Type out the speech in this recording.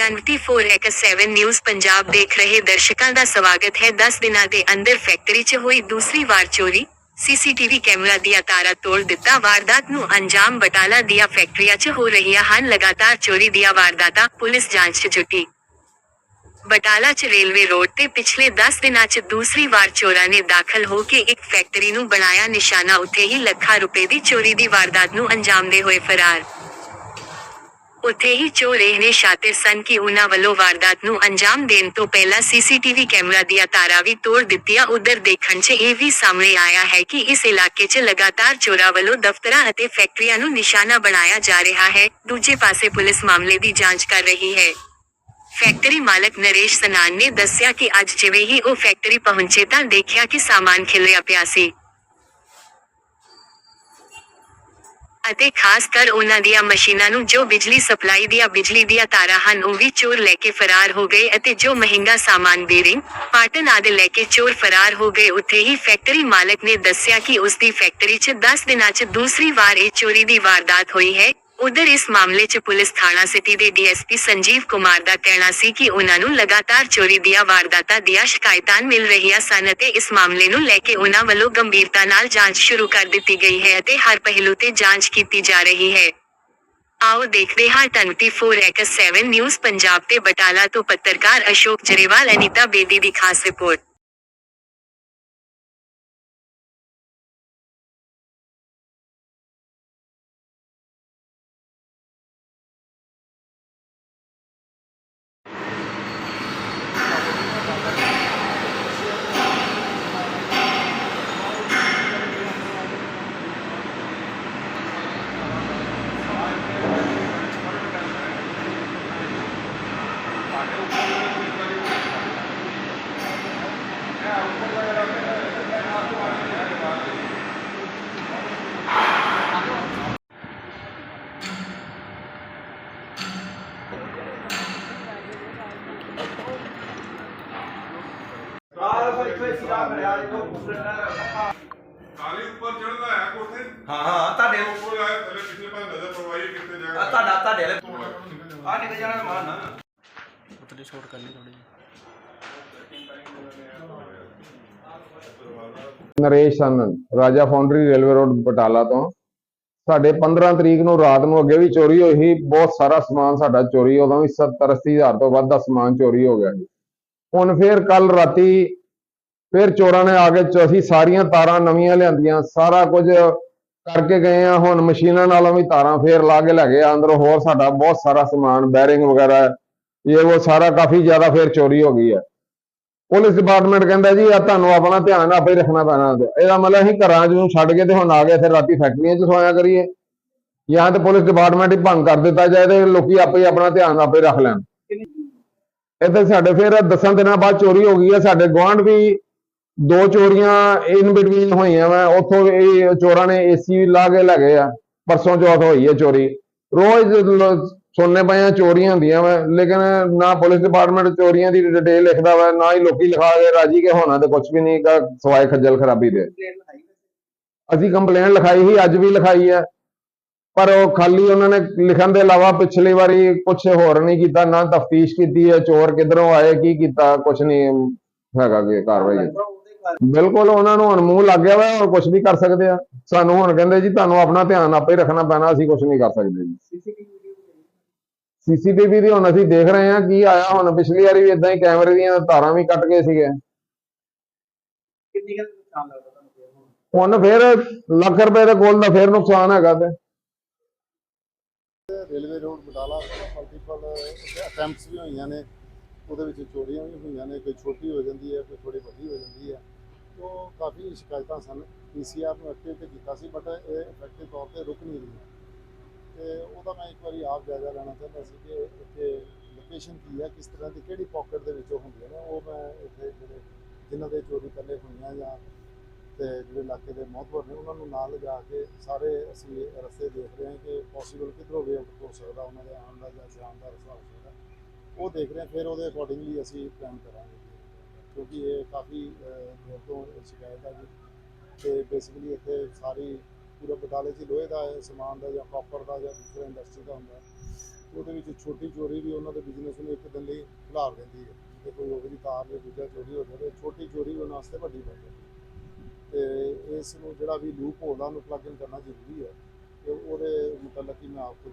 24x7 news Punjab ਦੇਖ ਰਹੇ ਦਰਸ਼ਕਾਂ ਦਾ ਸਵਾਗਤ ਹੈ। 10 ਦਿਨਾਂ ਦੇ ਅੰਦਰ ਫੈਕਟਰੀ 'ਚ ਹੋਈ ਦੂਸਰੀ ਵਾਰ ਚੋਰੀ। ਸੀਸੀਟੀਵੀ ਕੈਮਰਾ ਦੀਆਂ ਤਾਰਾਂ ਤੋੜ ਦਿੱਤਾ। ਵਾਰਦਾਤ ਨੂੰ ਅੰਜਾਮ ਬਟਾਲਾ ਦੀਆਂ ਫੈਕਟਰੀਆਂ 'ਚ ਹੋ ਰਹੀਆਂ ਹਨ। ਲਗਾਤਾਰ ਚੋਰੀ ਦੀਆਂ ਵਾਰਦਾਤਾਂ ਪੁਲਿਸ ਜਾਂਚ 'ਚ ਜੁਟੀ। ਬਟਾਲਾ 'ਚ ਰੇਲਵੇ ਰੋਡ ਤੇ ਪਿਛਲੇ 10 ਦਿਨਾਂ 'ਚ ਦੂਸਰੀ ਵਾਰ ਚੋਰਾਂ ਨੇ ਦਾਖਲ ਹੋ ਕੇ ਇੱਕ ਫੈਕਟਰੀ ਨੂੰ ਬਣਾਇਆ ਨਿਸ਼ਾਨਾ। ਉੱਥੇ ਹੀ ਲੱਖਾਂ ਰੁਪਏ ਦੀ ਚੋਰੀ ਦੀ ਵਾਰਦਾਤ ਨੂੰ ਅੰਜਾਮ ਦੇ ਹੋਏ ਫਰਾਰ। ਉੱਥੇ ਹੀ ਚੋਰ ਇਹ ਨੇ ਸ਼ਾਤਿਰ ਸਨ ਕਿ ਉਹਨਾਂ ਵੱਲੋਂ ਵਾਰਦਾਤ ਨੂੰ ਅੰਜਾਮ ਦੇਣ ਤੋਂ ਪਹਿਲਾਂ ਸੀਸੀਟੀਵੀ ਕੈਮਰਾ ਦੀਆਂ ਤਾਰਾਂ ਵੀ ਤੋੜ ਦਿੱਤੀਆਂ। ਉਧਰ ਦੇਖਣ 'ਚ ਇਹ ਵੀ ਸਾਹਮਣੇ ਆਇਆ ਹੈ ਕਿ ਇਸ ਇਲਾਕੇ 'ਚ ਲਗਾਤਾਰ ਚੋਰਾਂ ਵੱਲੋਂ ਦਫ਼ਤਰਾਂ ਅਤੇ ਫੈਕਟਰੀਆਂ ਨੂੰ ਨਿਸ਼ਾਨਾ ਬਣਾਇਆ ਜਾ ਰਿਹਾ ਹੈ। ਦੂਜੇ ਪਾਸੇ ਪੁਲਿਸ ਮਾਮਲੇ ਦੀ ਜਾਂਚ ਕਰ ਰਹੀ ਹੈ। ਫੈਕਟਰੀ ਮਾਲਕ ਨਰੇਸ਼ ਸਨਾਨ ਨੇ ਦੱਸਿਆ ਕਿ ਅੱਜ ਜਿਵੇਂ ਹੀ ਉਹ ਫੈਕਟਰੀ ਪਹੁੰਚੇ ਤਾਂ ਦੇਖਿਆ ਕਿ ਸਾਮਾਨ ਖਿਲਿਆ ਪਿਆ ਸੀ। ਅਤੇ ਖਾਸ ਕਰ ਉਹਨਾਂ ਦੀਆਂ ਮਸ਼ੀਨਾਂ ਨੂੰ ਜੋ ਬਿਜਲੀ ਸਪਲਾਈ ਦੀਆਂ ਬਿਜਲੀ ਦੀਆਂ ਤਾਰਾਂ ਹਨ, ਉਹ ਵੀ ਚੋਰ ਲੈ ਕੇ ਫਰਾਰ ਹੋ ਗਏ ਅਤੇ ਜੋ ਮਹਿੰਗਾ ਸਾਮਾਨ ਬੇਰਿੰਗ, ਪਾਟਨ ਆਦਿ ਲੈ ਕੇ ਚੋਰ ਫਰਾਰ ਹੋ ਗਏ। ਉੱਥੇ ਹੀ ਫੈਕਟਰੀ ਮਾਲਕ ਨੇ ਦੱਸਿਆ ਕਿ ਉਸ ਦੀ ਫੈਕਟਰੀ 'ਚ 10 ਦਿਨਾਂ 'ਚ ਦੂਸਰੀ ਵਾਰ ਇਹ ਚੋਰੀ ਦੀ ਵਾਰਦਾਤ ਹੋਈ ਹੈ। ਉਧਰ ਇਸ ਮਾਮਲੇ 'ਚ ਪੁਲਿਸ ਥਾਣਾ ਸਿਟੀ ਦੇ ਡੀਐਸਪੀ ਸੰਜੀਵ ਕੁਮਾਰ ਦਾ ਕਹਿਣਾ ਸੀ ਕਿ ਉਹਨਾਂ ਨੂੰ ਲਗਾਤਾਰ ਚੋਰੀ ਦੀਆਂ ਵਾਰਦਾਤਾਂ ਦੀਆਂ ਸ਼ਿਕਾਇਤਾਂ ਮਿਲ ਰਹੀਆਂ ਸਨ ਅਤੇ ਇਸ ਮਾਮਲੇ ਨੂੰ ਲੈ ਕੇ ਉਹਨਾਂ ਵੱਲੋਂ ਗੰਭੀਰਤਾ ਨਾਲ ਜਾਂਚ ਸ਼ੁਰੂ ਕਰ ਦਿੱਤੀ ਗਈ ਹੈ ਅਤੇ ਹਰ ਪਹਿਲੂ ਤੇ ਜਾਂਚ ਕੀਤੀ ਜਾ ਰਹੀ ਹੈ। ਆਓ ਦੇਖਦੇ ਹਾਂ 24x7 ਨਿਊਜ਼ ਪੰਜਾਬ ਤੇ ਬਟਾਲਾ ਤੋਂ ਪੱਤਰਕਾਰ ਅਸ਼ੋਕ ਜਰੇਵਾਲ, ਅਨੀਤਾ ਬੇਦੀ ਦੀ ਖਾਸ ਰਿਪੋਰਟ। ਕਾਲੀ ਉੱਪਰ ਚੜਦਾ ਹੈ ਕੋਠੇ? ਹਾਂ ਹਾਂ ਤੁਹਾਡੇ ਉੱਪਰ ਆਇਆ ਥੱਲੇ ਪਿਛਲੇ ਪਾਸੇ ਨਜ਼ਰ ਪਰਵਾਹੀ ਕਿੱਥੇ ਆ ਜਾਏਗਾ ਤੁਹਾਡਾ ਤੁਹਾਡੇ ਵਾਲੇ ਆ ਨਿਕਲ ਜਾਣਾ ਮਾਨ ਨਾ। ਉਤਲੀ ਸ਼ੋਟ ਕਰਨੀ ਥੋੜੀ ਨਰੇਸ਼ ਆਨੰਦ ਰਾਜਾ ਫਾਊਂਡਰੀ ਰੇਲਵੇ ਰੋਡ ਬਟਾਲਾ ਤੋਂ। ਸਾਡੇ 15 ਤਰੀਕ ਨੂੰ ਰਾਤ ਨੂੰ ਅੱਗੇ ਵੀ ਚੋਰੀ ਹੋਈ ਸੀ। ਬਹੁਤ ਸਾਰਾ ਸਮਾਨ ਸਾਡਾ ਚੋਰੀ ਉਦੋਂ ਵੀ 70 80 ਹਜ਼ਾਰ ਤੋਂ ਵੱਧ ਦਾ ਸਮਾਨ ਚੋਰੀ ਹੋ ਗਿਆ ਸੀ। ਹੁਣ ਫੇਰ ਕੱਲ ਰਾਤੀ ਫਿਰ ਚੋਰਾਂ ਨੇ ਆ ਕੇ ਅਸੀਂ ਸਾਰੀਆਂ ਤਾਰਾਂ ਨਵੀਆਂ ਲਿਆਂਦੀਆਂ, ਸਾਰਾ ਕੁਝ ਕਰਕੇ ਗਏ ਆ। ਹੁਣ ਮਸ਼ੀਨਾਂ ਨਾਲੋਂ ਵੀ ਤਾਰਾਂ ਫੇਰ ਲਾ ਕੇ ਲੈ ਗਏ ਆ। ਅੰਦਰੋਂ ਹੋਰ ਸਾਡਾ ਬਹੁਤ ਸਾਰਾ ਸਮਾਨ ਬੈਰਿੰਗ ਵਗੈਰਾ, ਇਹ ਉਹ ਸਾਰਾ ਕਾਫੀ ਜ਼ਿਆਦਾ ਫੇਰ ਚੋਰੀ ਹੋ ਗਈ ਹੈ ਪੁਲਿਸ ਡਿਪਾਰਟਮੈਂਟ ਕਹਿੰਦਾ ਜੀ ਆ ਤੁਹਾਨੂੰ ਆਪਣਾ ਧਿਆਨ ਆਪੇ ਰੱਖਣਾ ਪੈਣਾ ਇਹਦਾ ਮਤਲਬ ਅਸੀਂ ਘਰਾਂ 'ਚ ਨੂੰ ਛੱਡ ਕੇ ਤੇ ਹੁਣ ਆ ਗਏ, ਫਿਰ ਰਾਤੀ ਫੈਕਟਰੀਆਂ 'ਚ ਸੋਇਆ ਕਰੀਏ। ਜਾਂ ਤੇ ਪੁਲਿਸ ਡਿਪਾਰਟਮੈਂਟ ਹੀ ਭੰਗ ਕਰ ਦਿੱਤਾ ਜਾਏ ਤੇ ਲੋਕੀ ਆਪੇ ਆਪਣਾ ਧਿਆਨ ਆਪੇ ਰੱਖ ਲੈਣ। ਇੱਥੇ ਸਾਡੇ ਫਿਰ ਦਸਾਂ ਦਿਨਾਂ ਬਾਅਦ ਚੋਰੀ ਹੋ ਗਈ ਹੈ ਸਾਡੇ ਗੁਆਂਢ ਵੀ ਦੋ ਚੋਰੀਆਂ ਇਨ ਬਿਟਵੀਨ ਹੋਈਆਂ ਵਾ, ਉੱਥੋਂ ਇਹ ਚੋਰਾਂ ਨੇ ਏਸੀ ਲਾ ਕੇ ਲੈ ਗਏ ਆ, ਪਰਸੋਂ ਚੌਥ ਹੋਈ ਹੈ ਚੋਰੀ। ਰੋਜ਼ ਸੁਣਨੇ ਪਏ ਚੋਰੀਆਂ ਹੁੰਦੀਆਂ ਵਾ, ਲੇਕਿਨ ਨਾ ਪੁਲਿਸ ਡਿਪਾਰਟਮੈਂਟ ਚੋਰੀਆਂ ਦੀ ਡਿਟੇਲ ਲਿਖਦਾ ਵਾ, ਨਾ ਹੀ ਲੋਕੀ ਲਿਖਾ ਕੇ ਰਾਜੀ ਕੇ ਹੋਣਾ ਤੇ ਕੁਝ ਵੀ ਨਹੀਂ, ਗਾ ਸਵਾਏ ਖੱਜਲ ਖਰਾਬੀ ਦੇ। ਅਸੀਂ ਕੰਪਲੇਂਟ ਲਿਖਾਈ ਸੀ, ਅੱਜ ਵੀ ਲਿਖਾਈ ਹੈ ਪਰ ਉਹ ਖਾਲੀ ਉਹਨਾਂ ਨੇ ਲਿਖਣ ਦੇ ਇਲਾਵਾ ਪਿਛਲੀ ਵਾਰੀ ਕੁਝ ਹੋਰ ਨਹੀਂ ਕੀਤਾ, ਨਾ ਤਫਤੀਸ਼ ਕੀਤੀ ਹੈ ਚੋਰ ਕਿਧਰੋਂ ਆਏ, ਕੀ ਕੀਤਾ ਕੁਝ ਨਹੀਂ ਹੈਗਾ ਕਿ ਕਾਰਵਾਈ। ਬਿਲਕੁਲ ਉਹਨਾਂ ਨੂੰ ਹੁਣ ਮੂੰਹ ਲੱਗ ਗਿਆ ਵਾ ਹੋਰ ਕੁਝ ਵੀ ਕਰ ਸਕਦੇ ਆ। ਸਾਨੂੰ ਹੁਣ ਕਹਿੰਦੇ ਜੀ ਤੁਹਾਨੂੰ ਆਪਣਾ ਧਿਆਨ ਆਪੇ ਰੱਖਣਾ ਪੈਣਾ ਅਸੀਂ ਕੁਝ ਨਹੀਂ ਕਰ ਸਕਦੇ ਜੀ। ਸੀਸੀਟੀਵੀ ਦੀ ਹੁਣ ਅਸੀਂ ਦੇਖ ਰਹੇ ਹਾਂ ਕੀ ਆਇਆ ਹੁਣ। ਪਿਛਲੀ ਵਾਰੀ ਵੀ ਇਦਾਂ ਹੀ ਕੈਮਰੇ ਦੀਆਂ ਤਾਰਾਂ ਵੀ ਕੱਟ ਗਏ ਸੀਗੇ। ਹੁਣ? ਫੇਰ ਲੱਖ ਰੁਪਏ ਦੇ ਕੋਲ ਦਾ ਫੇਰ ਨੁਕਸਾਨ ਹੈਗਾ ਤੇ। Railway road Batala multiple attempts ਵੀ ਹੋਈਆਂ ਨੇ। ਉਹਦੇ ਵਿੱਚ ਚੋਰੀਆਂ ਵੀ ਹੋਈਆਂ ਨੇ ਕੋਈ ਛੋਟੀ ਹੋ ਜਾਂਦੀ ਹੈ ਕੋਈ ਥੋੜੀ ਵੱਡੀ ਹੋ ਜਾਂਦੀ ਹੈ। ਤੋਂ ਕਾਫੀ ਸ਼ਿਕਾਇਤਾਂ ਸਨ। ਪੀਸੀਆਰ ਨੂੰ ਐਕਟਿਵ ਤੇ ਕੀਤਾ ਸੀ ਬਟ ਇਹ ਇਫੈਕਟਿਵ ਤੌਰ ਤੇ ਰੁਕ ਨਹੀਂ ਰਹੀ ਤੇ ਉਹਦਾ ਮੈਂ ਇੱਕ ਵਾਰੀ ਆਪ ਜਾਇਜ਼ਾ ਲੈਣਾ ਚਾਹੁੰਦਾ ਸੀ ਕਿ ਇੱਥੇ ਲੋਕੇਸ਼ਨ ਕੀ ਹੈ, ਕਿਸ ਤਰ੍ਹਾਂ ਦੀ, ਕਿਹੜੀ ਪਾਕਟ ਦੇ ਵਿੱਚੋਂ ਹੁੰਦੀਆਂ ਨੇ। ਉਹ ਮੈਂ ਇੱਥੇ ਜਿਹੜੇ ਜਿਨ੍ਹਾਂ ਦੇ ਚੋਰੀ ਪਹਿਲੇ ਹੋਈਆਂ ਜਾਂ ਤੇ ਜਿਹੜੇ ਇਲਾਕੇ ਦੇ ਮੌਤਵਰ ਨੇ, ਉਹਨਾਂ ਨੂੰ ਨਾਲ ਲਿਜਾ ਕੇ ਸਾਰੇ ਅਸੀਂ ਰਸਤੇ ਦੇਖ ਰਹੇ ਹਾਂ ਕਿ ਪੋਸੀਬਲ ਕਿੱਧਰੋਂ ਵੇ ਆਊਟ ਹੋ ਸਕਦਾ, ਉਹਨਾਂ ਦੇ ਆਉਣ ਦਾ ਜਾਂ ਜਾਣ ਦਾ ਰਸਤਾ ਹੋ ਸਕਦਾ। ਉਹ ਦੇਖ ਰਹੇ ਹਾਂ, ਫਿਰ ਉਹਦੇ ਅਕੋਰਡਿੰਗਲੀ ਅਸੀਂ ਪਲਾਨ ਕਰਾਂਗੇ। ਕਿਉਂਕਿ ਇਹ ਕਾਫੀ ਦੂਰ ਤੋਂ ਸ਼ਿਕਾਇਤ ਹੈ ਜੀ। ਤੇ ਬੇਸਿਕਲੀ ਇੱਥੇ ਸਾਰੀ ਪੂਰੇ ਬਟਾਲੇ 'ਚ ਲੋਹੇ ਦਾ ਸਮਾਨ ਦਾ ਜਾਂ ਕਾਪਰ ਦਾ ਜਾਂ ਦੂਸਰੇ ਇੰਡਸਟਰੀ ਦਾ ਹੁੰਦਾ, ਉਹਦੇ ਵਿੱਚ ਛੋਟੀ ਚੋਰੀ ਵੀ ਉਹਨਾਂ ਦੇ ਬਿਜ਼ਨਸ ਨੂੰ ਇੱਕ ਦਿਨ ਲਈ ਖਿਲਾਰ ਦਿੰਦੀ ਹੈ। ਜੇ ਕੋਈ ਉਹਦੀ ਕਾਰ ਜਾਂ ਦੂਜਾ ਚੋਰੀ ਹੋ ਜਾਵੇ, ਛੋਟੀ ਚੋਰੀ ਉਹਨਾਂ ਵਾਸਤੇ ਵੱਡੀ ਬਣ ਜਾਂਦੀ ਹੈ। ਤੇ ਇਸ ਨੂੰ ਜਿਹੜਾ ਵੀ ਲੂਪ ਹੋਲ ਆ, ਉਹਨੂੰ ਪਲੱਗ ਇਨ ਕਰਨਾ ਜ਼ਰੂਰੀ ਹੈ। ਤੇ ਉਹਦੇ ਮੁਤਲਕ ਹੀ ਮੈਂ ਆਪ ਤੋਂ